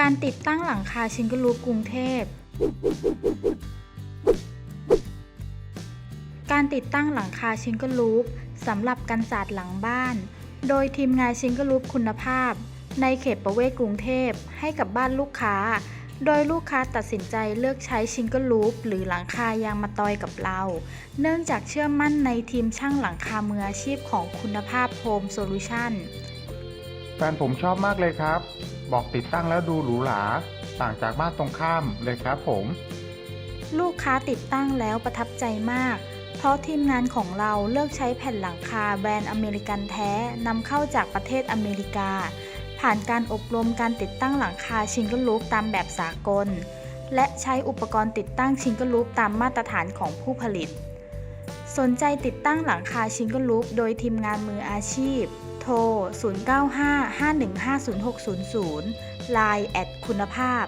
การติดตั้งหลังคาชิงเกิลลูปกรุงเทพ การติดตั้งหลังคาชิงเกิลลูปสำหรับกันศาสตร์หลังบ้าน โดยทีมงานชิงเกิลลูปคุณภาพ ในเขตประเวศกรุงเทพให้กับบ้านลูกค้า โดยลูกค้าตัดสินใจเลือกใช้ชิงเกิลลูปหรือหลังคายางมาตอยกับเรา เนื่องจากเชื่อมั่นในทีมช่างหลังคามืออาชีพของคุณภาพโฮมโซลูชัน แฟนผมชอบมากเลยครับ บอกติดตั้งแล้วดูหรูหรา ต่างจากบ้านตรงข้ามเลยครับผม ลูกค้าติดตั้งแล้วประทับใจมาก เพราะทีมงานของเราเลือกใช้แผ่นหลังคาแบรนด์อเมริกันแท้นำเข้าจากประเทศอเมริกา ผ่านการอบรมการติดตั้งหลังคาชิงเกิลลูปตามแบบสากล และใช้อุปกรณ์ติดตั้งชิงเกิลลูปตามมาตรฐานของผู้ผลิต สนใจติดตั้งหลังคาชิงเกิลลูปโดยทีมงานมืออาชีพ โทร 0955150600 Line แอดคุณภาพ